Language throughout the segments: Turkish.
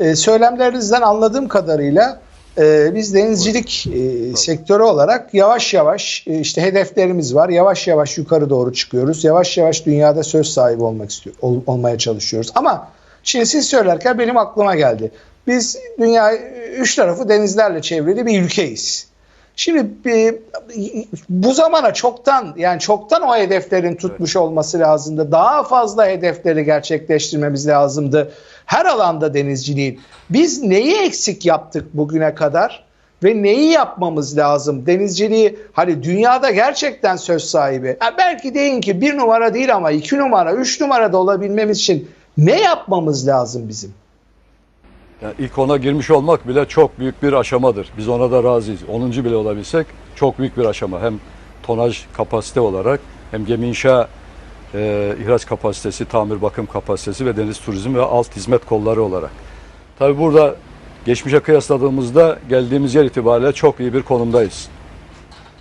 e, söylemlerinizden anladığım kadarıyla e, biz denizcilik e, sektörü olarak yavaş yavaş e, işte hedeflerimiz var. Yavaş yavaş yukarı doğru çıkıyoruz. Yavaş yavaş dünyada söz sahibi olmak istiyor, ol- olmaya çalışıyoruz. Ama şimdi siz söylerken benim aklıma geldi. Biz dünya üç tarafı denizlerle çevrili bir ülkeyiz. Şimdi e, bu zamana çoktan yani çoktan o hedeflerin tutmuş olması lazımdı. Daha fazla hedefleri gerçekleştirmemiz lazımdı. Her alanda denizciliğin. Biz neyi eksik yaptık bugüne kadar ve neyi yapmamız lazım? Denizciliği hani dünyada gerçekten söz sahibi. Ha, belki deyin ki bir numara değil ama iki numara, üç numara da olabilmemiz için ne yapmamız lazım bizim? Yani ilk ona girmiş olmak bile çok büyük bir aşamadır. Biz ona da razıyız. 10. bile olabilsek çok büyük bir aşama. Hem tonaj kapasite olarak hem gemi inşa e, ihraç kapasitesi, tamir bakım kapasitesi ve deniz turizmi ve alt hizmet kolları olarak. Tabi burada geçmişe kıyasladığımızda geldiğimiz yer itibariyle çok iyi bir konumdayız.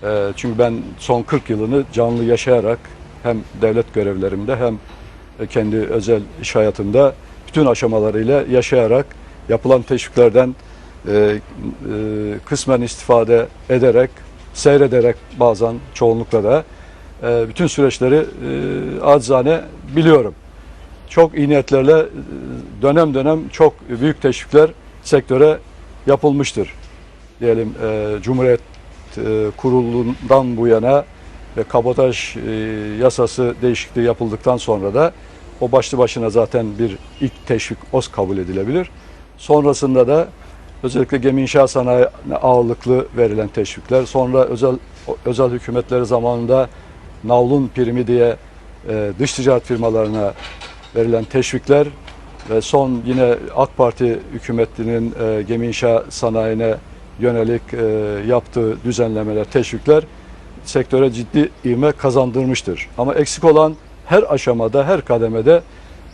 E, çünkü ben son 40 yılını canlı yaşayarak hem devlet görevlerimde hem kendi özel iş hayatımda bütün aşamalarıyla yaşayarak yapılan teşviklerden e, e, kısmen istifade ederek, seyrederek bazen çoğunlukla da e, bütün süreçleri e, acizane biliyorum. Çok iyi niyetlerle e, dönem dönem çok büyük teşvikler sektöre yapılmıştır. Diyelim e, Cumhuriyet e, kurulundan bu yana ve kabotaj e, yasası değişikliği yapıldıktan sonra da o başlı başına zaten bir ilk teşvik OS kabul edilebilir. Sonrasında da özellikle gemi inşa sanayine ağırlıklı verilen teşvikler, sonra özel özel hükümetleri zamanında navlun primi diye e, dış ticaret firmalarına verilen teşvikler ve son yine AK Parti hükümetinin e, gemi inşa sanayine yönelik e, yaptığı düzenlemeler, teşvikler sektöre ciddi ivme kazandırmıştır. Ama eksik olan her aşamada, her kademede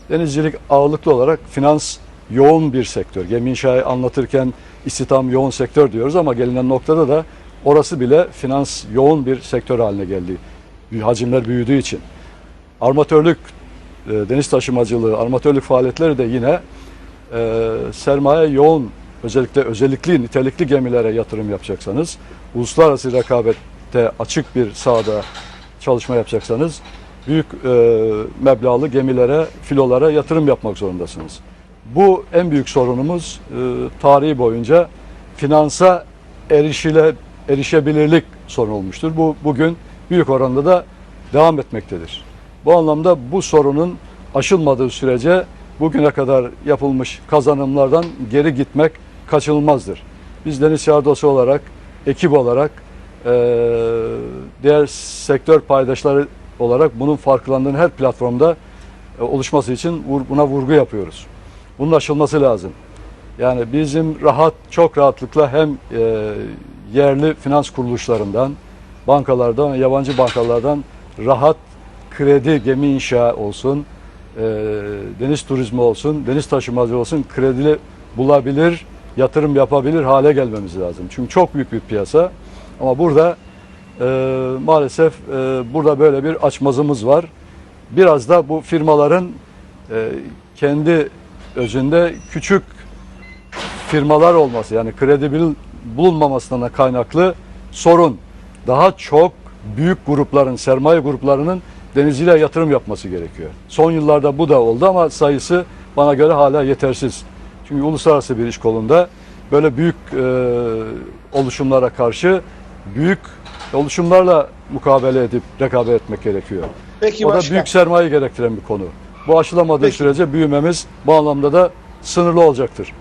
denizcilik ağırlıklı olarak finans yoğun bir sektör. Gemi inşayı anlatırken istihdam yoğun sektör diyoruz ama gelinen noktada da orası bile finans yoğun bir sektör haline geldi. Hacimler büyüdüğü için. Armatörlük, e, deniz taşımacılığı, armatörlük faaliyetleri de yine e, sermaye yoğun özellikle özellikli nitelikli gemilere yatırım yapacaksanız, uluslararası rekabette açık bir sahada çalışma yapacaksanız büyük e, meblağlı gemilere, filolara yatırım yapmak zorundasınız. Bu en büyük sorunumuz e, tarihi boyunca finansa erişile, erişebilirlik sorun olmuştur. Bu bugün büyük oranda da devam etmektedir. Bu anlamda bu sorunun aşılmadığı sürece bugüne kadar yapılmış kazanımlardan geri gitmek kaçınılmazdır. Biz Deniz Şardosu olarak, ekip olarak, e, diğer sektör paydaşları olarak bunun farklandığını her platformda e, oluşması için buna vurgu yapıyoruz. Bunun aşılması lazım. Yani bizim rahat, çok rahatlıkla hem e, yerli finans kuruluşlarından, bankalardan, yabancı bankalardan rahat kredi, gemi inşa olsun, e, deniz turizmi olsun, deniz taşımacılığı olsun kredili bulabilir, yatırım yapabilir hale gelmemiz lazım. Çünkü çok büyük bir piyasa. Ama burada e, maalesef e, burada böyle bir açmazımız var. Biraz da bu firmaların e, kendi özünde küçük firmalar olması yani kredibil bulunmamasından kaynaklı sorun. Daha çok büyük grupların, sermaye gruplarının denizciliğe yatırım yapması gerekiyor. Son yıllarda bu da oldu ama sayısı bana göre hala yetersiz. Çünkü uluslararası bir iş kolunda böyle büyük e, oluşumlara karşı büyük oluşumlarla mukabele edip rekabet etmek gerekiyor. Peki o da başkan. büyük sermaye gerektiren bir konu. Bu aşılamadığı Peki. sürece büyümemiz bu anlamda da sınırlı olacaktır.